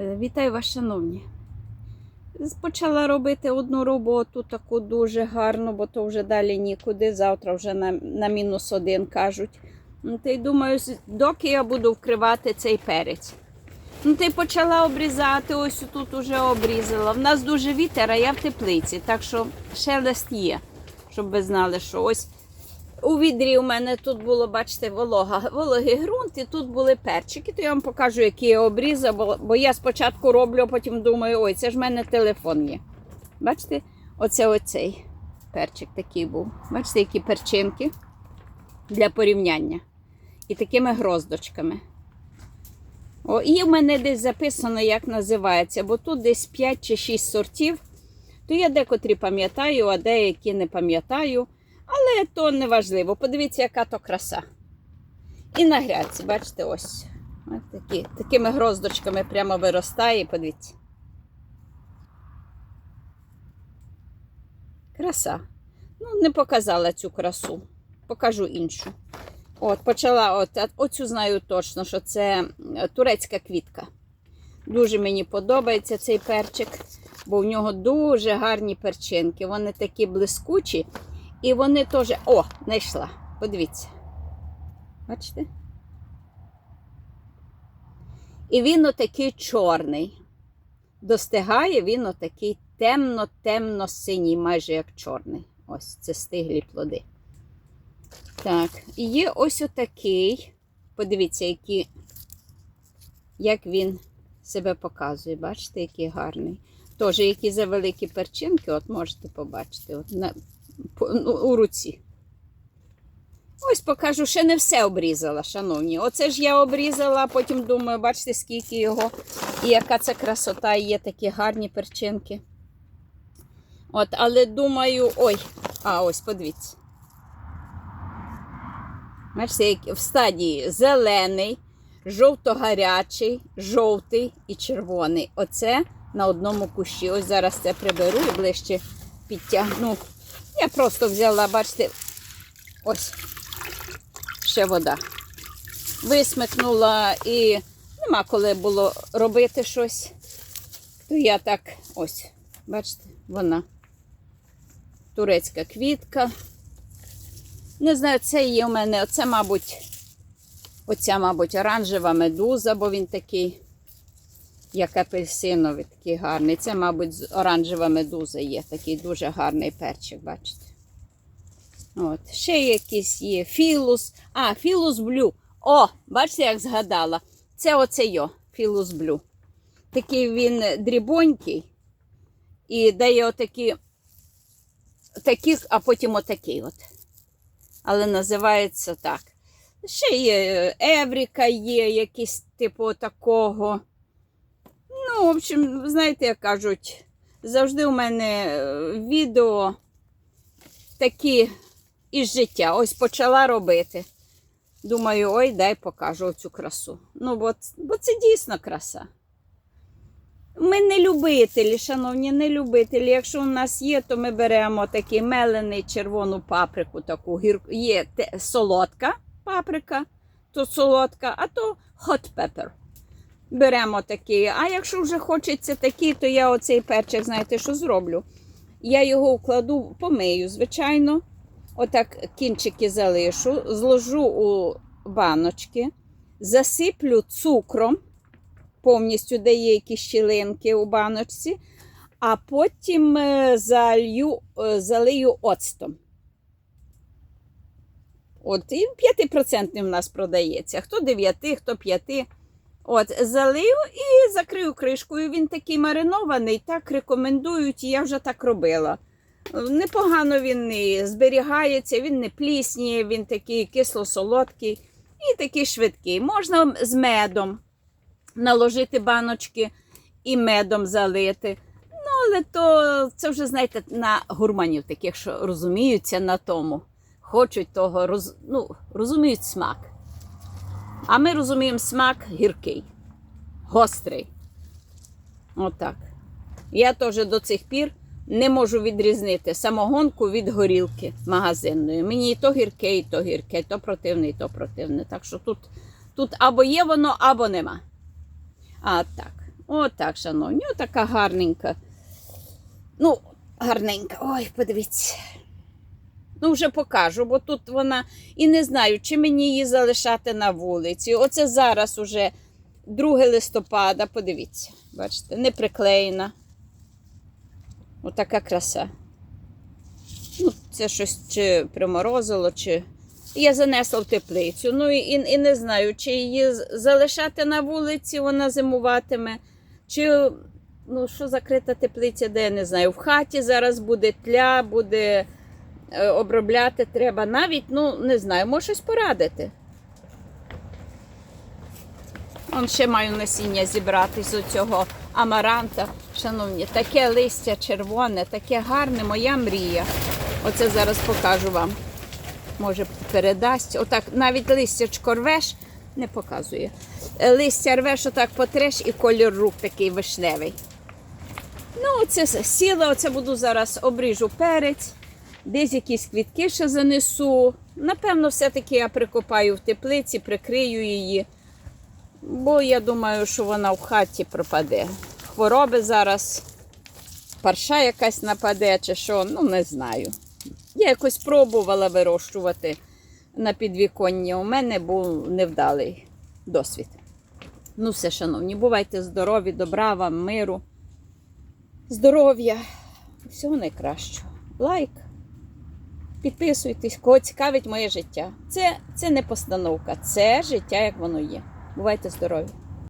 Е, Вітаю вас, шановні. Почала робити одну роботу, таку дуже гарну, бо то вже далі нікуди. Завтра вже на, на мінус один кажуть. Ну, Та й думаю, доки я буду вкривати цей перець. Ну, й почала обрізати, ось тут уже обрізала. В нас дуже вітер, а я в теплиці, так що шелест є, щоб ви знали, що ось у відрі у мене тут було, бачите, волога, вологий ґрунт, і тут були перчики. То я вам покажу, які я обрізав, бо, бо я спочатку роблю, а потім думаю, ой, це ж в мене телефон є. Бачите, оце оцей перчик такий був. Бачите, які перчинки для порівняння. І такими гроздочками. О, і в мене десь записано, як називається, бо тут десь 5 чи 6 сортів. То я декотрі пам'ятаю, а деякі не пам'ятаю. Але то не важливо. Подивіться, яка то краса. І на грядці, бачите, ось. Ось такі, такими гроздочками прямо виростає. Подивіться. Краса. Ну, не показала цю красу. Покажу іншу. От, почала, от, оцю знаю точно, що це е, турецька квітка. Дуже мені подобається цей перчик, бо в нього дуже гарні перчинки. Вони такі блискучі. І вони теж. О, знайшла. Подивіться. Бачите? І він отакий чорний. Достигає він отакий темно-темно-синій, майже як чорний. Ось це стиглі плоди. Так, і є ось отакий. Подивіться, які, як він себе показує. Бачите, який гарний. Теж які за великі перчинки, от можете побачити. От на, у руці. Ось покажу, ще не все обрізала, шановні. Оце ж я обрізала, потім думаю, бачите, скільки його і яка це красота, і є такі гарні перчинки. От, але думаю, ой, а ось подивіться. Бачите, в стадії зелений, жовто-гарячий, жовтий і червоний. Оце на одному кущі. Ось зараз це приберу і ближче підтягну. Я просто взяла, бачите, ось ще вода. Висмикнула і нема коли було робити щось. То я так ось, бачите, вона. Турецька квітка. Не знаю, це є у мене, оце, мабуть, оця, мабуть, оранжева медуза, бо він такий, як апельсиновий, такий гарний. Це, мабуть, з- оранжева медуза є, такий дуже гарний перчик, бачите. От. Ще якийсь є філус. А, філус блю. О, бачите, як згадала. Це оце йо, філус блю. Такий він дрібонький. І дає отакі, такі, а потім отакий от. Але називається так. Ще є е, Евріка, є якийсь типу такого. Ну, в общем, знаєте, як кажуть, завжди у мене е, відео такі із життя. Ось почала робити. Думаю, ой, дай покажу цю красу. Ну, бо, бо це дійсно краса. Ми не любителі, шановні, не любителі. Якщо у нас є, то ми беремо такий мелений червону паприку, таку гір... є те, солодка паприка, то солодка, а то hot pepper. Беремо такий. А якщо вже хочеться такий, то я оцей перчик, знаєте, що зроблю? Я його вкладу, помию, звичайно. Отак кінчики залишу, зложу у баночки, засиплю цукром, повністю де є якісь щілинки у баночці, а потім е, залью, е, залию оцтом. От, і 5% в нас продається. Хто 9, хто 5. От, залию і закрию кришкою. Він такий маринований, так рекомендують, я вже так робила. Непогано він і зберігається, він не плісніє, він такий кисло-солодкий і такий швидкий. Можна з медом наложити баночки і медом залити. Ну, але то це вже, знаєте, на гурманів таких, що розуміються на тому, хочуть того, роз, ну, розуміють смак. А ми розуміємо смак гіркий, гострий. Отак. Я теж до цих пір не можу відрізнити самогонку від горілки магазинної. Мені і то гірке, і то гірке, то противне, і то противне. Так що тут, тут або є воно, або нема. А так. Отак, шановні, така гарненька. Ну, гарненька. Ой, подивіться. Ну, вже покажу, бо тут вона і не знаю, чи мені її залишати на вулиці. Оце зараз уже 2 листопада, подивіться, бачите, не приклеєна. Отака краса. Ну, це щось чи приморозило, чи. Я занесла в теплицю. Ну і, і, і не знаю, чи її залишати на вулиці, вона зимуватиме, чи ну, що закрита теплиця, де я не знаю. В хаті зараз буде тля, буде обробляти треба. Навіть, ну, не знаю, може щось порадити. Он ще маю насіння зібрати з цього амаранта. Шановні, таке листя червоне, таке гарне, моя мрія. Оце зараз покажу вам. Може, передасть. Отак навіть листячко рвеш, не показує. Е, Листя рвеш, отак потреш і колір рук такий вишневий. Ну, оце с- сіла, оце буду зараз обріжу перець, десь якісь квітки ще занесу. Напевно, все-таки я прикопаю в теплиці, прикрию її. Бо я думаю, що вона в хаті пропаде. Хвороби зараз, парша якась нападе чи що, ну не знаю. Я якось пробувала вирощувати на підвіконні. У мене був невдалий досвід. Ну, все, шановні, бувайте здорові, добра вам, миру, здоров'я, всього найкращого. Лайк. Підписуйтесь, кого цікавить моє життя. Це, це не постановка, це життя, як воно є. Бувайте здорові!